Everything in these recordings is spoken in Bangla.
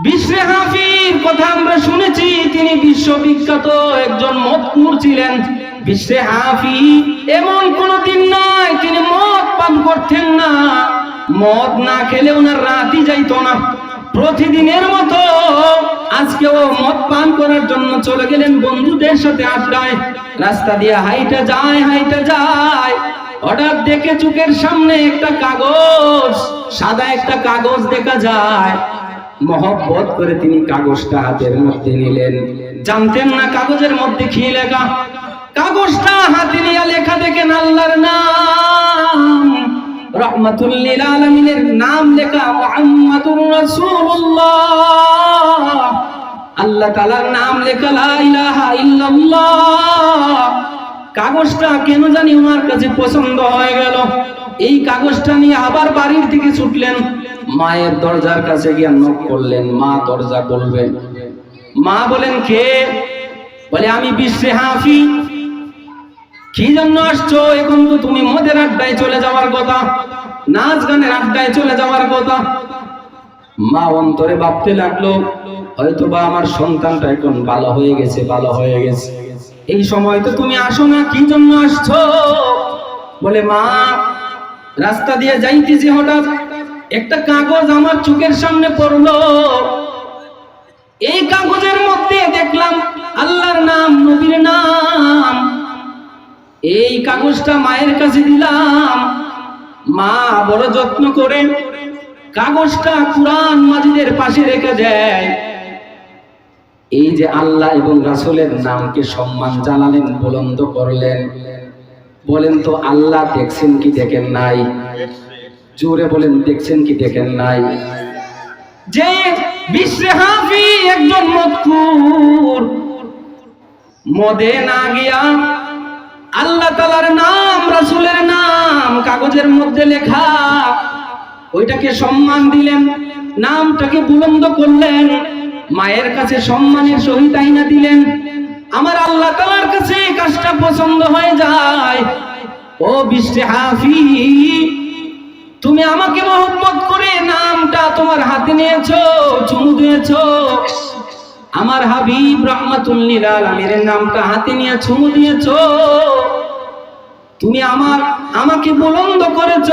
বিশ্বে হাফির কথা আমরা শুনেছি, তিনি বিশ্ববিখ্যাত একজন মতকুর ছিলেন। বিশ্বে হাফি এমন কোন দিন নাই, তিনি মদ পান করতেন না। মদ না খেলে ওনার রাতি যাইত না। প্রতিদিনের মতো আজকে ও মদ পান করার জন্য চলে গেলেন বন্ধুদের সাথে আড্ডায়। রাস্তা দিয়ে হাইটা যায় হাইটা যায়। হঠাৎ দেখে চোখের সামনে একটা কাগজ, সাদা একটা কাগজ দেখা যায়। মহব্বত করে তিনি কাগজটা হাতের মধ্যে নিলেন। জানতেন না কাগজের মধ্যে কি লেখা? কাগজটা হাতে নিয়ে লেখা দেখেন আল্লাহর নাম। রহমাতুল্লিল আলমিনের নাম লেখা মুহাম্মাদুর রাসূলুল্লাহ। আল্লাহ তাআলার নাম লেখা লা ইলাহা ইল্লাল্লাহ। কাগজটা কেন জানি ওনার কাছে পছন্দ হয়ে গেল। এই কাগজটা নিয়ে আবার বাড়ির দিকে ছুটলেন। মায়ের দরজার কাছে গিয়ে নক করলেন, মা দরজা বলবেন মা বলেন, কে? বলে, আমি বিশ্বে হাফি। কি জন্য আসছো? এখন তো তুমি মদের আড্ডায় চলে যাওয়ার কথা, নাচ গানের আড্ডায় চলে যাওয়ার কথা। মা অন্তরে ভাবতে লাগল হয়তো বা আমার সন্তানটা এখন ভালো হয়ে গেছে, ভালো হয়ে গেছে। এই সময় তো তুমি আসো না, কি জন্য আসছো? বলে, মা, রাস্তা দিয়ে যাইতেছি হঠাৎ। একটা কাগজ আমার চোখের সামনে পড়ল। এই কাগজের মধ্যে দেখলাম আল্লাহর নাম, নবীর নাম। এই কাগজটা মায়ের কাছে দিলাম। মা বড় যত্ন করে কাগজটা কোরআন মাজিদের পাশে রেখে দেয়। এই যে আল্লাহ এবং রাসূলের নামকে সম্মান জানালেন, বুলন্দ করলেন। বলেন তো, আল্লাহ দেখছেন কি দেখেন নাই? জোরে বলেন, দেখছেন কি দেখেন নাই? যে বিশ্বে হাফি একজন মতকুর মদে না গিয়া আল্লাহ তালার নাম, রাসূলের নাম কাগজের মধ্যে লেখা, ওইটাকে সম্মান দিলেন, নামটাকে বুলন্দ করলেন, মায়ের কাছে সম্মানের সহিত আইনা দিলেন। আমার আল্লাহ তালার কাছে কাজটা পছন্দ হয়ে যায়। ও বিশ্বে হাফি তুমি আমাকে মহব্বত করে নামটা তোমার হাতে নিয়েছো, চুমু দিয়েছ। আমার হাবিব রহমাতুল্লিল আলমীর নামটা হাতে নিয়ে চুমু দিয়েছ। তুমি আমার, আমাকে বুলন্দ করেছ,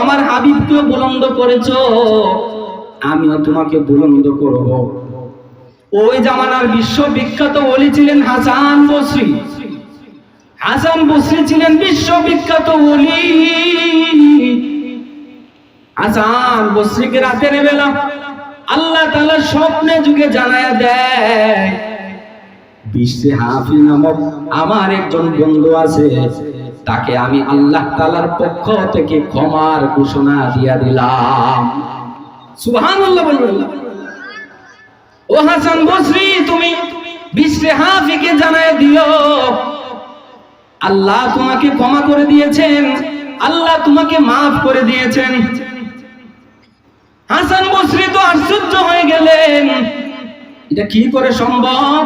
আমার হাবিবকেও বুলন্দ করেছ। আমিও তোমাকে বুলন্দ করব। ওই জামানার বিশ্ববিখ্যাত ওলি ছিলেন হাসান বসরি। হাসান বসরি ছিলেন বিশ্ববিখ্যাত ওলি। হাসান বসরিকে রাতের বেলা আল্লাহ তাআলা স্বপ্নে যুগে জানায়া দেয়, বিশ্বে হাফি নামক আমার একজন বন্ধু আছে, তাকে আমি আল্লাহ তাআলার পক্ষ থেকে ক্ষমার ঘোষণা দিয়া দিলাম। সুবহানাল্লাহ বলবেন ও হাসান বসরি, তুমি বিশ্বে হাফিকে জানায় দিও। আল্লাহ তোমাকে ক্ষমা করে দিয়েছেন, আল্লাহ তোমাকে মাফ করে দিয়েছেন। হাসান বসরি তো আশ্চর্য হয়ে গেলেন। এটা কি করে সম্ভব?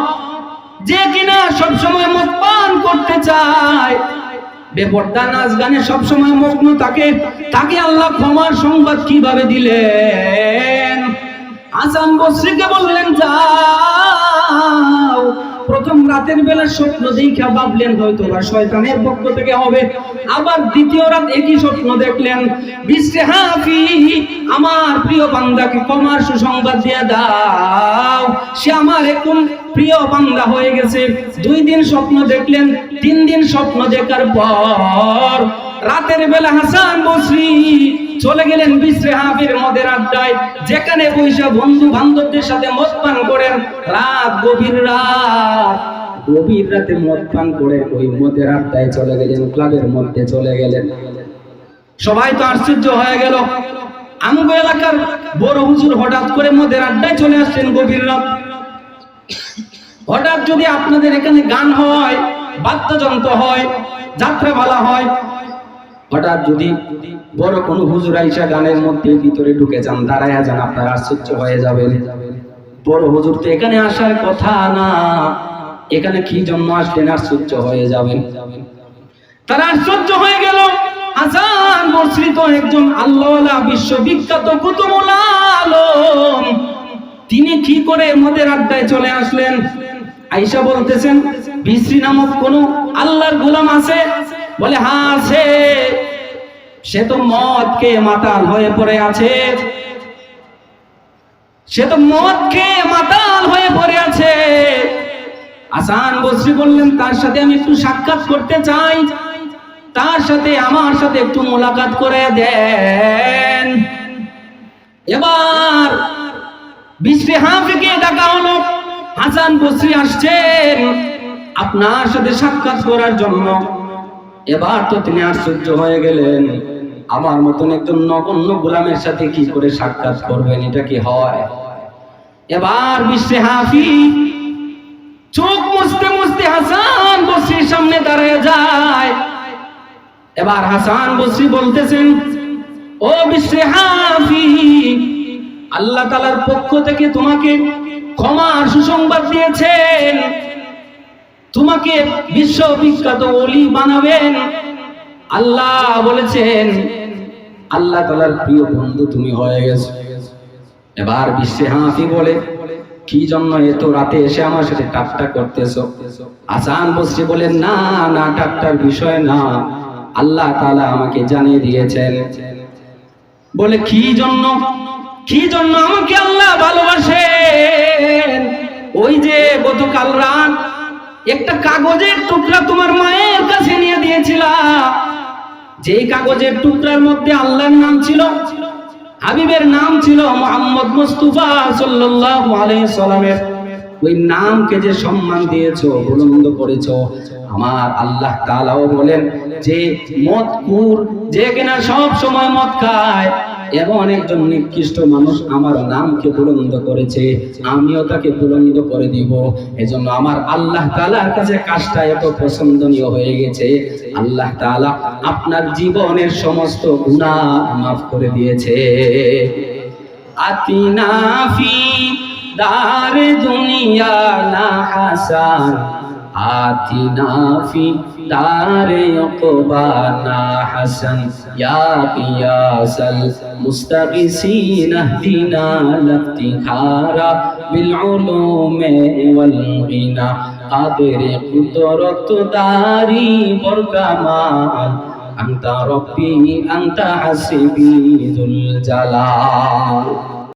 যে কিনা সবসময় মদ পান করতে চায়। বেপর্দা নাচ গানে সবসময় মগ্ন তাকে তাকে আল্লাহ ক্ষমার সংবাদ কীভাবে দিলেন? আসাম বসরিকে বললেন যাও প্রথম রাতের বেলা স্বপ্ন দেখা ভাবলেন হয়তো বা শয়তানের পক্ষ থেকে হবে। আবার দ্বিতীয় রাত একই স্বপ্ন দেখলেন। আমার প্রিয় বান্দাকে কমার সুসংবাদ দিয়ে দাও। সে আমার একদম প্রিয় বান্দা হয়ে গেছে। দুই দিন স্বপ্ন দেখলেন, তিন দিন স্বপ্ন দেখার পর রাতের বেলা হাসান বসরি চলে গেলেন বিশ্রে হাফির মদের আড্ডায়। যেখানে বৈশা বন্ধু বান্ধবদের সাথে মদ পান করেন। রাত গভীর রাত, গভীর রাতে মদ পান করে ওই মদের আড্ডায় চলে গেলেন, ক্লাবের মধ্যে চলে গেলেন। সবাই তো আশ্চর্য হয়ে গেল। আমগো এলাকার বড় হুজুর হঠাৎ করে মদের আড্ডায় চলে আসছেন গভীর রাত। হঠাৎ যদি আপনাদের এখানে গান হয়, বাদ্যযন্ত্র হয় যাত্রা ভালা হয় হঠাৎ যদি বড় কোনো হুজুর আইসা গানের মধ্যে ভিতরে ঢুকে যান, দাঁড়ায়া যান, আপনার আশ্চর্য হয়ে যাবেন। বড় হুজুর তো এখানে আসার কথা না, এখানে কি জন্য আসলেন আশ্চর্য হয়ে যাবেন। তারা আশ্চর্য হয়ে গেল হাসান বসরি তো একজন আল্লাহ বিশ্ববিখ্যাত আলম। তিনি কি করে মদের আড্ডায় চলে আসলেন? আইসা বলতেছেন বিশ্রী নামক কোন আল্লাহর গোলাম আছে? বলে হ্যাঁ আছে সে তো মদ খেয়ে মাতাল হয়ে পড়ে আছে। সে তো মদ খেয়ে মাতাল হয়ে পড়ে আছে। আসান বসরি বললেন, তার সাথে আমি একটু সাক্ষাৎ করতে চাই। তার সাথে, আমার সাথে একটু মোলাকাত করে দেন। এবার বিশ্রী হাফিকে ডাকা হলো। হাসান বসরি আসছেন আপনার সাথে সাক্ষাৎ করার জন্য। এবার তো তিনি আশ্চর্য হয়ে গেলেন। আমার মতন একজন নগণ্য গোলামের সাথে কি করে সাক্ষাৎ করবেন? এটা কি হয়? এবার বিশ্বে হাফি চোখ মুছতে মুছতে হাসান বসরির সামনে দাঁড়িয়ে যায়। এবার হাসান বসরি বলতেছেন, ও বিশ্বে হাফি আল্লাহ তালার পক্ষ থেকে তোমাকে ক্ষমার সুসংবাদ দিয়েছেন। তোমাকে বিশ্ববিখ্যাত অলি বানাবেন। আল্লাহ বলেছেন, আল্লাহ তালার প্রিয় বন্ধু তুমি হয়ে গেছো। এবার বিশ্বে হাফি বলে, কি জন্য এত রাতে এসে আমার সাথে টাকটা করতেছো? আসান বসছে বলে না না টাকটার বিষয় না। আল্লাহ তালা আমাকে জানিয়ে দিয়েছেন। বলে, কি জন্য? কি জন্য আমাকে আল্লাহ ভালোবাসেন? ওই যে গতকাল রাত একটা কাগজের টুকরা তোমার মায়ের কাছে নিয়ে দিয়েছিলা। যেই কাগজের টুকরার মধ্যে আল্লাহর নাম ছিল, হাবিবের নাম ছিল মোহাম্মদ মুস্তুফা সাল্লাল্লাহু আলাইহি সাল্লামের। ওই নামকে যে সম্মান দিয়েছ, বুলন্দ করেছ, আমার আল্লাহ তাআলাও বলেন যে মদ কুর, যে কিনা সব সময় মদ খায় এমন একজন নিকৃষ্ট মানুষ আমার নামকে বুলন্দ করেছে, আমিও তাকে বুলন্দ করে দিব। এজন্য আমার আল্লাহ তাআলার কাছে কাজটা এত পছন্দনীয় হয়ে গেছে। আল্লাহ তাআলা আপনার জীবনের সমস্ত গুনাহ মাফ করে দিয়েছে। আতিনাফি দার দুনিয়া না হাসান। آتنا في دار عقبانا حسن يا قياس المستغيثين اهدنا الافتخار بالعلوم والغنى قدر قدرة داري بركمان أنت ربي أنت حسبي ذو الجلال